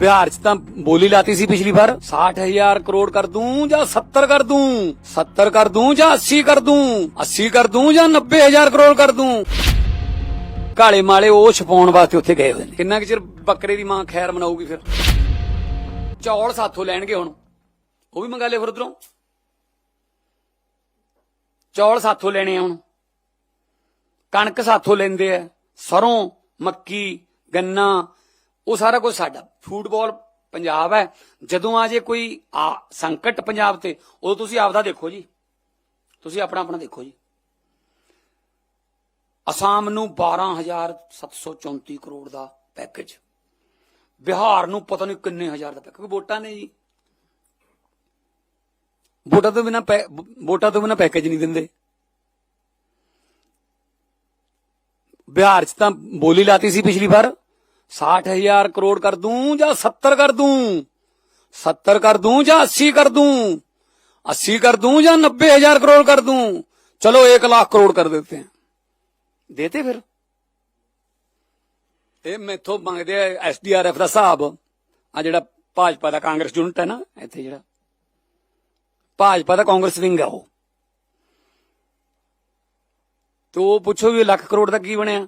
ਬਿਹਾਰ 'ਚ ਤਾਂ ਬੋਲੀ ਲਾਤੀ ਸੀ ਪਿਛਲੀ ਵਾਰ। 60000 ਕਰੋੜ ਕਰ ਦੂੰ ਜਾਂ 70 ਕਰ ਦੂੰ? 70 ਕਰ ਦੂੰ ਜਾਂ 80 ਕਰ ਦੂੰ? 80 ਕਰ ਦੂੰ ਜਾਂ 90000 ਕਰੋੜ ਕਰ ਦੂੰ? ਕਾਲੇ ਮਾਲੇ ਉਹ ਛਪਾਉਣ ਵਾਸਤੇ ਉੱਥੇ ਗਏ ਹੋਏ ਨੇ। ਕਿੰਨਾ ਕੁ ਚਿਰ ਬੱਕਰੇ ਦੀ ਮਾਂ ਖੈਰ ਮਨਾਊਗੀ ਫਿਰ? ਚੌਲ ਸਾਥੋਂ ਲੈਣਗੇ ਹੁਣ। ਉਹ ਵੀ ਮੰਗਾ ਲੈ ਫਿਰ ਉਧਰੋਂ। ਚੌਲ ਸਾਥੋਂ ਲੈਣੇ ਆ ਹੁਣ। ਕਣਕ ਸਾਥੋਂ ਲੈਂਦੇ ਆ। ਸਰੋਂ, ਮੱਕੀ, ਗੰਨਾ ਉਹ ਸਾਰਾ ਕੁਝ ਸਾਡਾ। ਫੁੱਟਬਾਲ ਪੰਜਾਬ ਹੈ। ਜਦੋਂ ਆ ਜੇ ਕੋਈ ਆ ਸੰਕਟ ਪੰਜਾਬ ਤੇ, ਉਦੋਂ ਤੁਸੀਂ ਆਪਦਾ ਦੇਖੋ ਜੀ। ਤੁਸੀਂ ਆਪਣਾ ਆਪਣਾ ਦੇਖੋ ਜੀ। ਅਸਾਮ ਨੂੰ 12734 ਕਰੋੜ ਦਾ ਪੈਕੇਜ। ਬਿਹਾਰ ਨੂੰ ਪਤਾ ਨਹੀਂ ਕਿੰਨੇ ਹਜ਼ਾਰ ਦਾ ਪੈਕੇਜ। ਵੋਟਾਂ ਨੇ ਜੀ। ਵੋਟਾਂ ਤੋਂ ਬਿਨਾ ਵੋਟਾਂ ਤੋਂ ਬਿਨਾ ਪੈਕੇਜ ਨਹੀਂ ਦਿੰਦੇ। ਬਿਹਾਰ 'ਚ ਤਾਂ ਬੋਲੀ ਲਾਤੀ ਸੀ ਪਿਛਲੀ ਵਾਰ। 60000 ਕਰੋੜ ਕਰ ਦੂੰ ਜਾਂ 70 ਕਰ ਦੂੰ 70 ਕਰ ਦੂੰ ਜਾਂ 80 ਕਰ ਦੂੰ 80 ਕਰ ਦੂੰ ਜਾਂ 90000 ਕਰੋੜ ਕਰ ਦੂੰ ਚਲੋ 1 ਲੱਖ ਕਰੋੜ ਕਰ देते हैं ਦੇਤੇ ਫਿਰ ਇਹ ਮੈਥੋਂ ਮੰਗਦੇ ਆ ਐਸਡੀਆਰਐਫ ਦਾ ਹਿਸਾਬ ਆ ਜਿਹੜਾ ਭਾਜਪਾ ਦਾ ਕਾਂਗਰਸ ਯੂਨਿਟ ਹੈ ਨਾ ਇੱਥੇ ਜਿਹੜਾ ਭਾਜਪਾ ਦਾ ਕਾਂਗਰਸ ਵਿੰਗ ਆ ਉਹ ਤੋ ਉਹ ਪੁੱਛੋ ਵੀ ਲੱਖ ਕਰੋੜ ਦਾ ਕੀ ਬਣਿਆ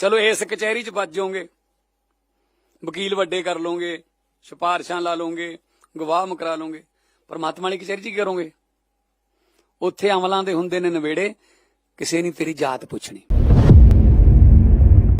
ਚਲੋ ਇਸ ਕਚਹਿਰੀ 'ਚ ਵੱਜ ਜਾਓਗੇ। ਵਕੀਲ ਵੱਡੇ ਕਰ ਲਓਗੇ, ਸਿਫਾਰਸ਼ਾਂ ਲਾ ਲਓਗੇ, ਗਵਾਹ ਮੁਕਰਾ ਲਓਗੇ। ਪਰਮਾਤਮਾ ਵਾਲੀ ਕਚਹਿਰੀ 'ਚ ਕੀ ਕਰੋਗੇ? ਉੱਥੇ ਅਮਲਾਂ ਦੇ ਹੁੰਦੇ ਨੇ ਨਵੇੜੇ, ਕਿਸੇ ਨਹੀਂ ਤੇਰੀ ਜਾਤ ਪੁੱਛਣੀ।